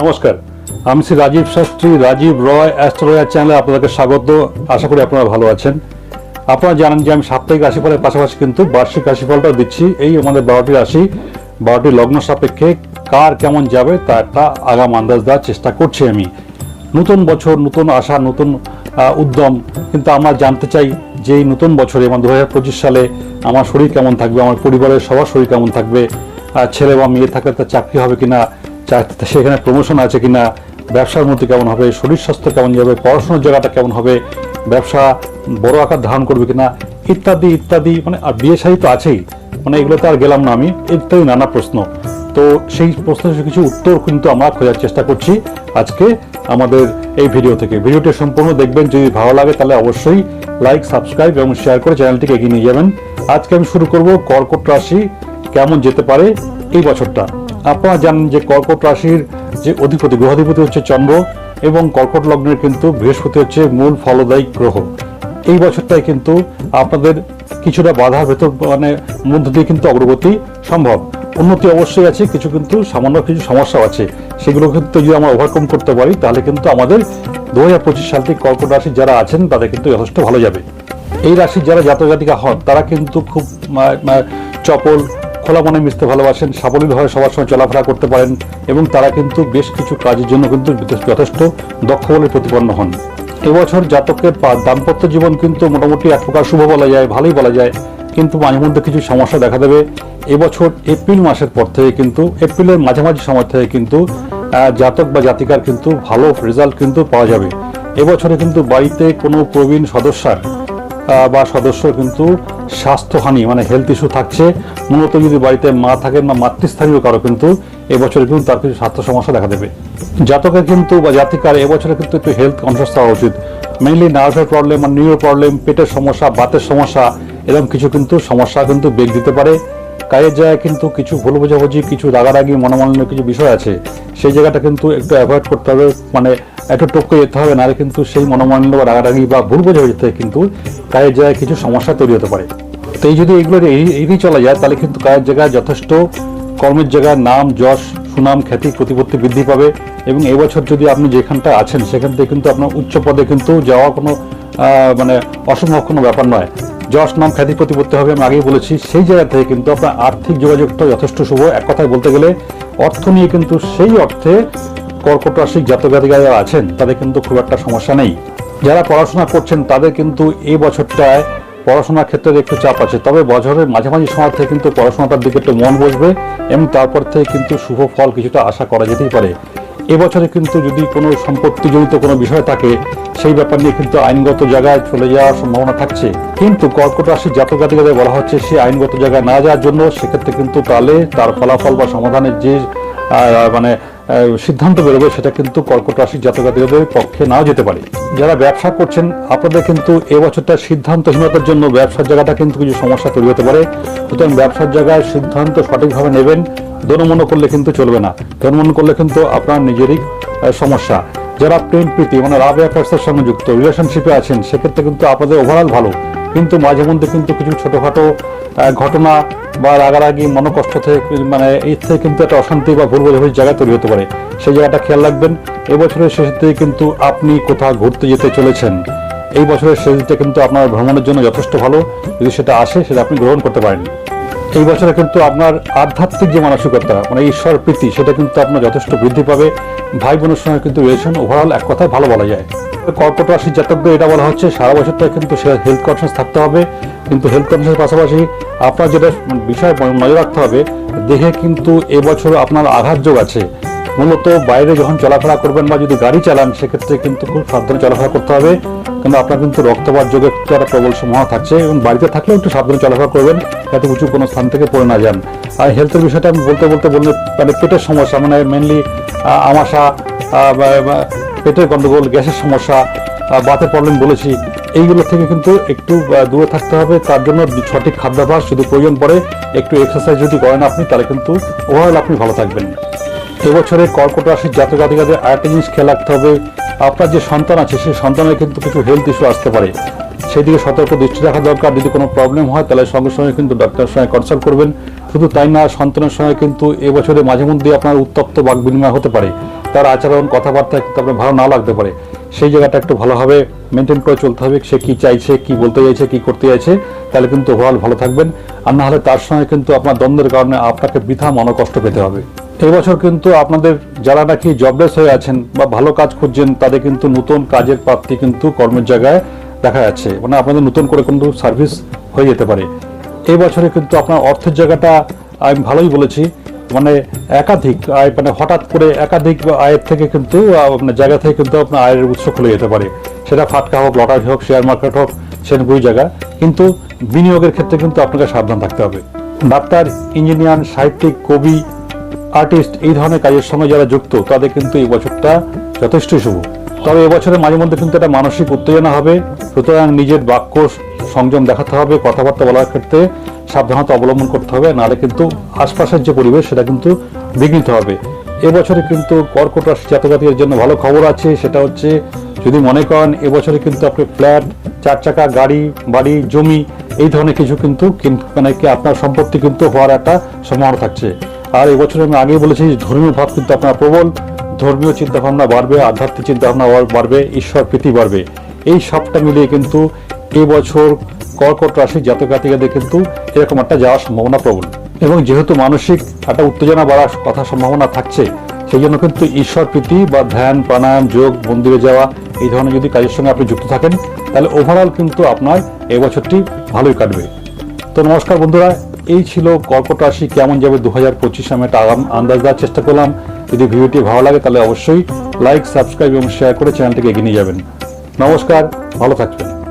নমস্কার। আমি শ্রী রাজীব শাস্ত্রী, রাজীব রয় অ্যাস্ট্রোলয়ার চ্যানেলে আপনাদেরকে স্বাগত। আশা করি আপনারা ভালো আছেন। আপনারা জানেন যে আমি সাপ্তাহিক রাশিফলের পাশাপাশি কিন্তু বার্ষিক রাশিফলটাও দিচ্ছি। এই আমাদের বারোটি রাশি, বারোটি লগ্ন সাপেক্ষে কার কেমন যাবে তা একটা আগাম আন্দাজ দেওয়ার চেষ্টা করছি আমি। নতুন বছর, নতুন আশা, নতুন উদ্যম, কিন্তু আমরা জানতে চাই যে এই নতুন বছরে মানে দু হাজার পঁচিশ সালে আমার শরীর কেমন থাকবে, আমার পরিবারের সবার শরীর কেমন থাকবে ছেলে বা মেয়ে থাকলে তার চাকরি হবে কিনা সেখানে প্রমোশন আছে কিনা, ব্যবসার মধ্যে কেমন হবে, শরীর স্বাস্থ্য কেমন যাবে, পড়াশোনার জায়গাটা কেমন হবে, ব্যবসা বড় আকার ধারণ করবে কিনা, ইত্যাদি ইত্যাদি মানে আর বিয়ে শাড়ি তো আছেই মানে এগুলো তো আর গেলাম না আমি ইত্যাদি নানা প্রশ্ন। তো সেই প্রশ্নের কিছু উত্তর কিন্তু আমরা খোঁজার চেষ্টা করছি আজকে আমাদের এই ভিডিও থেকে। ভিডিওটি সম্পূর্ণ দেখবেন, যদি ভালো লাগে তাহলে অবশ্যই লাইক, সাবস্ক্রাইব এবং শেয়ার করে চ্যানেলটিকে এগিয়ে নিয়ে যাবেন। আজকে আমি শুরু করব কর্কট রাশি, কেমন যেতে পারে এই বছরটা। আপনারা জানেন যে কর্কট রাশির যে অধিপতি গ্রহাধিপতি হচ্ছে চন্দ্র এবং কর্কট লগ্নের কিন্তু বৃহস্পতি হচ্ছে মূল ফলদায়ী গ্রহ। এই বছরটায় কিন্তু আপনাদের কিছুটা বাধা ভেতর মানে মধ্য দিয়ে কিন্তু অগ্রগতি সম্ভব। উন্নতি অবশ্যই আছে, কিছু কিন্তু সামান্য কিছু সমস্যা আছে। সেগুলো কিন্তু যদি আমরা ওভারকাম করতে পারি, তাহলে কিন্তু আমাদের দু হাজার পঁচিশ সাল থেকে কর্কট রাশি যারা আছেন, তাদের কিন্তু যথেষ্ট ভালো যাবে। এই রাশির যারা জাতক জাতিকা হন, তারা কিন্তু খুব চপল খোলা মনে মিশতে ভালোবাসেন সাবলীলভাবে সবার সঙ্গে চলাফেরা করতে পারেন এবং তারা কিন্তু বেশ কিছু কাজের জন্য কিন্তু যথেষ্ট দক্ষ বলে প্রতিপন্ন হন। এবছর জাতকের দাম্পত্য জীবন কিন্তু মোটামুটি এক প্রকার শুভ বলা যায়, ভালোই বলা যায়। কিন্তু মাঝে মধ্যে কিছু সমস্যা দেখা দেবে। এবছর এপ্রিল মাসের পর থেকে কিন্তু এপ্রিলের মাঝামাঝি সময় থেকে কিন্তু জাতক বা জাতিকার কিন্তু ভালো রেজাল্ট কিন্তু পাওয়া যাবে। এবছরে কিন্তু বাড়িতে কোনো প্রবীণ সদস্যার বা সদস্য কিন্তু স্বাস্থ্যহানি মানে হেলথ ইস্যু থাকছে। মূলত যদি বাড়িতে মা থাকেন বা মাতৃস্থানীয় কারও কিন্তু এবছরে কিন্তু তার কিছু স্বাস্থ্য সমস্যা দেখা দেবে। জাতকের কিন্তু বা জাতিকার এবছরে কিন্তু একটু হেলথ কনসিয়াস হওয়া উচিত। মেইনলি নার্ভের প্রবলেম বা নিউরো প্রবলেম পেটের সমস্যা, বাতের সমস্যা, এরকম কিছু কিন্তু সমস্যা কিন্তু বেগ দিতে পারে। কাজের জায়গায় কিন্তু কিছু ভুল বোঝাবুঝি, কিছু রাগারাগি, মনোমালিন্য কিছু বিষয় আছে, সেই জায়গাটা কিন্তু একটু অ্যাভয়েড করতে হবে মানে একটু টপকে যেতে হবে, নাহলে কিন্তু সেই মনোমালিন্য বা রাগারাগি বা ভুল বোঝাবুঝি থেকে কিন্তু কাজের জায়গায় কিছু সমস্যা তৈরি হতে পারে। তো এই যদি এইগুলো এড়িয়ে চলা যায়, তাহলে কিন্তু কাজের জায়গায় যথেষ্ট কর্মের জায়গায় নাম, যশ, সুনাম, খ্যাতি, প্রতিপত্তি বৃদ্ধি পাবে এবং এবছর যদি আপনি যেখানটা আছেন, সেখান থেকে কিন্তু আপনার উচ্চ পদে কিন্তু যাওয়া কোনো মানে অসম্ভব কোনো ব্যাপার নয়। যশ নাম খ্যাতি প্রতিপত্তি হবে আমি আগেই বলেছি। সেই জায়গা থেকে কিন্তু আপনার আর্থিক যোগাযোগটা যথেষ্ট শুভ। এক কথায় বলতে গেলে অর্থ নিয়ে কিন্তু সেই অর্থে কর্কট রাশিক জাতক জাতিকা যারা আছেন, তাদের কিন্তু খুব একটা সমস্যা নেই। যারা পড়াশোনা করছেন, তাদের কিন্তু এই বছরটায় পড়াশোনার ক্ষেত্রে একটু চাপ আছে। তবে বছরের মাঝামাঝি সময় থেকে কিন্তু পড়াশোনাটার দিকে একটু মন বসবে এবং তারপর থেকে কিন্তু শুভ ফল কিছুটা আশা করা যেতেই পারে। এবছরে কিন্তু যদি কোনো সম্পত্তিজনিত কোনো বিষয় থাকে, সেই ব্যাপার নিয়ে কিন্তু আইনগত জায়গায় চলে যাওয়ার সম্ভাবনা থাকছে। কিন্তু কর্কট রাশির জাতক বলা হচ্ছে, সে আইনগত জায়গায় না যাওয়ার জন্য সেক্ষেত্রে কিন্তু তাহলে তার ফলাফল বা সমাধানের যে মানে সিদ্ধান্ত বেরোবে, সেটা কিন্তু কর্কট রাশির জাতক জাতিকাদের পক্ষে নাও যেতে পারে। যারা ব্যবসা করছেন, আপনাদের কিন্তু এবছরটা সিদ্ধান্তহীনতার জন্য ব্যবসার জায়গাটা কিন্তু কিছু সমস্যা তৈরি হতে পারে। সুতরাং ব্যবসার জায়গায় সিদ্ধান্ত সঠিকভাবে নেবেন, দনমন করলে কিন্তু চলবে না। দনমন করলে কিন্তু আপনার নিজেরই সমস্যা। যারা প্রেম, প্রীতি মানে লাভ অ্যাফেয়ার্সের সঙ্গে যুক্ত রিলেশনশিপে আছেন, সেক্ষেত্রে কিন্তু আপনাদের ওভারঅল ভালো। কিন্তু মাঝে মধ্যে কিন্তু কিছু ছোটোখাটো ঘটনা বা রাগারাগি, মনোকষ্ট থেকে মানে এর থেকে কিন্তু একটা অশান্তি বা ভুল বোঝাবুঝি জায়গায় তৈরি হতে পারে। সেই জায়গাটা খেয়াল রাখবেন এবছরের শেষের দিকে কিন্তু আপনি কোথাও ঘুরতে যেতে চলেছেন। এই বছরের শেষ দিকে কিন্তু আপনার ভ্রমণের জন্য যথেষ্ট ভালো। যদি সেটা আসে, সেটা আপনি গ্রহণ করতে পারেন। এই বছরে কিন্তু আপনার আধ্যাত্মিক যে মানসিকতা মানে ঈশ্বর প্রীতি, সেটা কিন্তু আপনার যথেষ্ট বৃদ্ধি পাবে। ভাই বোনের সঙ্গে কিন্তু রিলেশন ওভারঅল এক কথায় ভালো বলা যায়। কর্কট রাশির জাতকদের এটা বলা হচ্ছে, সারা বছরটা কিন্তু হেলথ কনসিয়াস থাকতে হবে। কিন্তু হেলথ কনসিয়াসের পাশাপাশি আপনার যেটা বিষয় নজর রাখতে হবে, দেহে কিন্তু এবছর আপনার আঘাত যোগ আছে। মূলত বাইরে যখন চলাফেরা করবেন বা যদি গাড়ি চালান, সেক্ষেত্রে কিন্তু খুব সাবধানে চলাফেরা করতে হবে। কিন্তু আপনার কিন্তু রক্তপাত যোগের একটু প্রবল সম্ভাবনা থাকছে এবং বাড়িতে থাকলেও একটু সাবধানে চলাফেরা করবেন, যাতে উঁচু কোনো স্থান থেকে পড়ে না যান। আর হেলথের বিষয়টা আমি বলতে বলতে, বললে মানে পেটের সমস্যা মানে মেনলি আমাশা পেটের গন্ডগোল, গ্যাসের সমস্যা বাতের প্রবলেম বলেছি। এইগুলো থেকে কিন্তু একটু দূরে থাকতে হবে। তার জন্য সঠিক খাদ্যাভ্যাস যদি প্রয়োজন পড়ে, একটু এক্সারসাইজ যদি করেন আপনি, তাহলে কিন্তু ওভারঅল আপনি ভালো থাকবেন। এবছরে কর্কট রাশির জাতক জাতিকাদের আরেকটা জিনিস খেয়াল রাখতে হবে। আপনার যে সন্তান আছে, সেই সন্তানের কিন্তু কিছু হেলথ ইস্যু আসতে পারে। সেই দিকে সতর্ক দৃষ্টি রাখা দরকার। যদি কোনো প্রবলেম হয়, তাহলে সঙ্গে সঙ্গে কিন্তু ডাক্তারের সঙ্গে কনসাল্ট করবেন। শুধু তাই না, সন্তানের সঙ্গে কিন্তু এবছরে মাঝে মধ্যে আপনার উত্তপ্ত বাক বিনিময় হতে পারে। তার আচরণ, কথাবার্তা কিন্তু আপনার ভালো না লাগতে পারে। সেই জায়গাটা একটু ভালোভাবে মেনটেন করে চলতে হবে সে কি চাইছে, কি বলতে চাইছে, কি করতে চাইছে, তাহলে কিন্তু ওভারঅল ভালো থাকবেন। আর না হলে তার সঙ্গে কিন্তু আপনার দ্বন্দ্বের কারণে আপনাকে বৃথা মনোকষ্ট পেতে হবে। এই বছর কিন্তু আপনাদের যারা নাকি জবলেস হয়ে আছেন বা ভালো কাজ খুঁজছেন, তাদের কিন্তু নতুন কাজের প্রাপ্তি কিন্তু কর্মের জায়গায় দেখা যাচ্ছে। মানে আপনাদের নতুন করে কিন্তু সার্ভিস হয়ে যেতে পারে। এই বছরে কিন্তু আপনার অর্থের জায়গাটা আমি ভালোই বলেছি। মানে একাধিক আয় মানে হঠাৎ করে একাধিক আয়ের থেকে কিন্তু আপনার জায়গা থেকে কিন্তু আপনার আয়ের উৎস খুলে যেতে পারে। সেটা ফাটকা হোক, লটারি হোক শেয়ার মার্কেট হোক সেরকমই জায়গা। কিন্তু বিনিয়োগের ক্ষেত্রে কিন্তু আপনাকে সাবধান থাকতে হবে। ডাক্তার, ইঞ্জিনিয়ার, সাহিত্যিক, কবি, আর্টিস্ট এই ধরনের কাজের সঙ্গে যারা যুক্ত, তাদের কিন্তু এই বছরটা যথেষ্ট শুভ। তবে এবছরের মাঝে মধ্যে কিন্তু একটা মানসিক উত্তেজনা হবে। সুতরাং নিজের বাক্য সংযম দেখাতে হবে, কথাবার্তা বলার ক্ষেত্রে। সাবধানতা অবলম্বন করতে হবে, নাহলে কিন্তু আশপাশের যে পরিবেশ সেটা কিন্তু বিঘ্নিত হবে। এবছরে কিন্তু কর্কট রাশি জাতকাতির জন্য ভালো খবর আছে, সেটা হচ্ছে যদি মনে করেন এবছরে কিন্তু আপনি ফ্ল্যাট, চার চাকা, গাড়ি, বাড়ি, জমি, এই ধরনের কিছু কিন্তু মানে কি আপনার সম্পত্তি কিন্তু হওয়ার একটা সম্ভাবনা থাকছে। আর এবছরে আমি আগেই বলেছি, ধর্মীয় ভাব কিন্তু আপনার প্রবল, ধর্মীয় চিন্তাভাবনা বাড়বে, আধ্যাত্মিক চিন্তাভাবনা বাড়বে, ঈশ্বর প্রীতি বাড়বে। এই সবটা মিলিয়ে কিন্তু এবছর কর্কট রাশি জাতক জাতিকাদের কিন্তু এরকম একটা যাওয়ার সম্ভাবনা প্রবল। এবং যেহেতু মানসিক একটা উত্তেজনা বাড়ার কথা সম্ভাবনা থাকছে, সেই জন্য কিন্তু ঈশ্বর, প্রীতি বা ধ্যান, প্রাণায়াম, যোগ, মন্দিরে যাওয়া, এই ধরনের যদি কাজের সঙ্গে আপনি যুক্ত থাকেন, তাহলে ওভারঅল কিন্তু আপনার এবছরটি ভালোই কাটবে। তো নমস্কার বন্ধুরা, এই ছিল কর্কট রাশি কেমন যাবে দু হাজার পঁচিশ আমি একটা আগাম আন্দাজ দেওয়ার চেষ্টা করলাম। যদি ভিডিওটি ভালো লাগে তাহলে অবশ্যই লাইক সাবস্ক্রাইব এবং শেয়ার করে চ্যানেলটিকে এগিয়ে নিয়ে যাবেন। নমস্কার, ভালো থাকবেন।